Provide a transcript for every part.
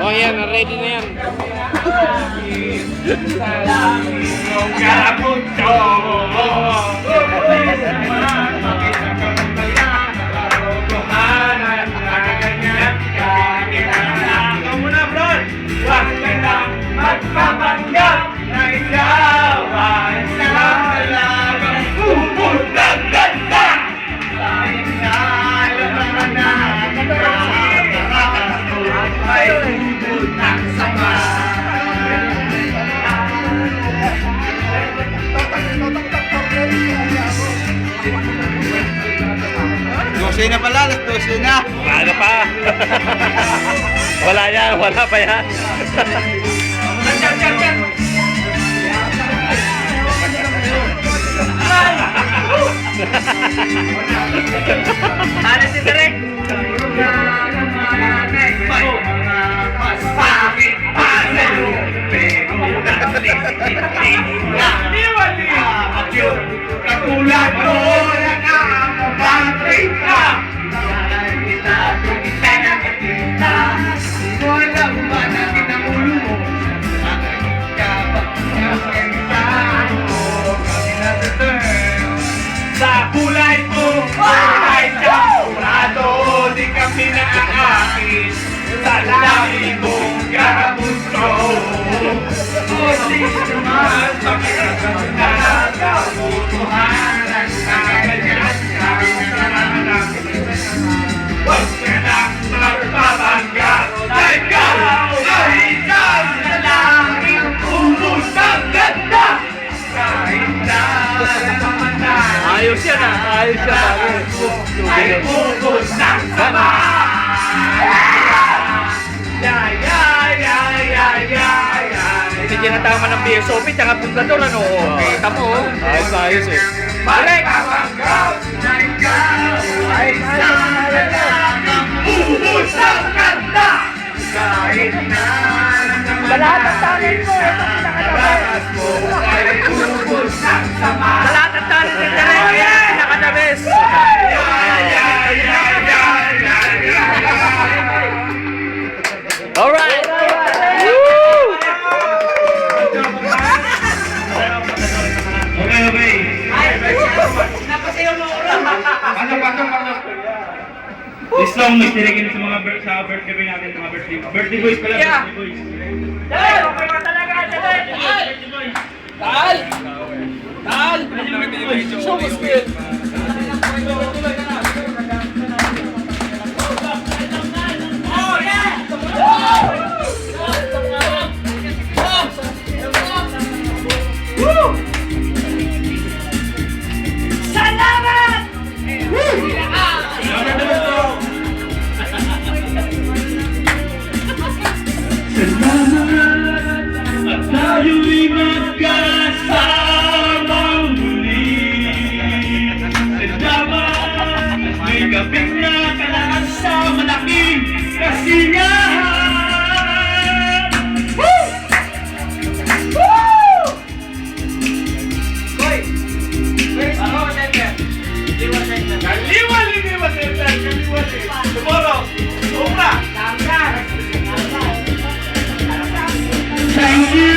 Oh, yan. Ready na yan. Magpapanggap 12 na pala, alas 12 na. Ano pa? wala yan, wala pa yan. Chan, chan, chan. Ano si Direk? Ay ubos ng sama. Ya, ya, ya, ya, ya, ya. Hindi tinatama ng BSOP. Tsaka pundador ano. Kita mo. oh. Ayos na ayos eh. Balik! Kapanggap na ikaw ay salagang ubos ng ganda. Kahit na Lahat ng talent mo, ito Nababas mo ay ubos ng sama. Song is dirigin sa mga bir- sa birthday natin, mga birthday. Birthday boys pala, birthday boys. At tayo'y magkasama muli May gabing nakalaan sa malaking kasiyahan Woo! Woo! Kaliwal, hindi ba center? Kaliwal eh. Tomorrow, sobra. Thank you!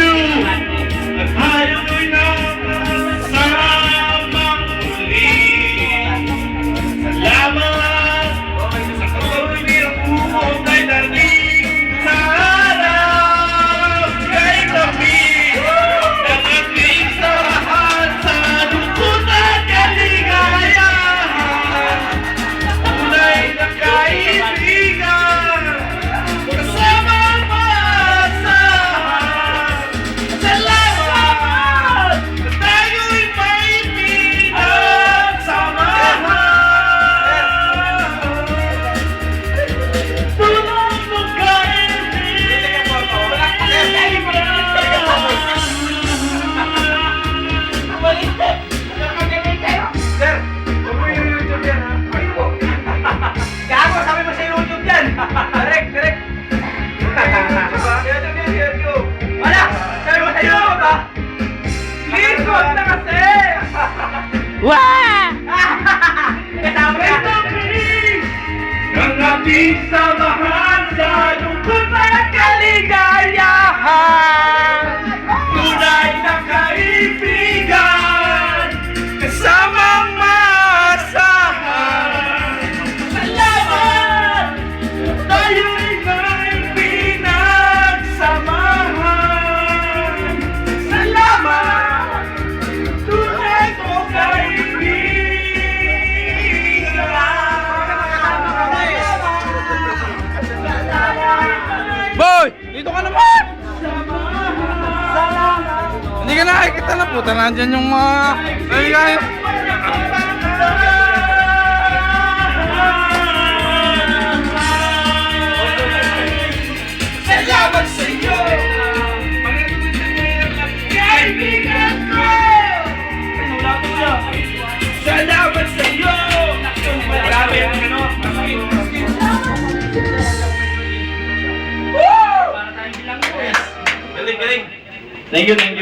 Wah! Kasama ka. Ang ating samahan sa lungkot at nakikita na puta, nandyan yung mga... Ay, kahit... Salamat sa iyo! Kaibigan ko! Salamat sa iyo! Grabe yung ano. Galing, galing. Thank you, thank you.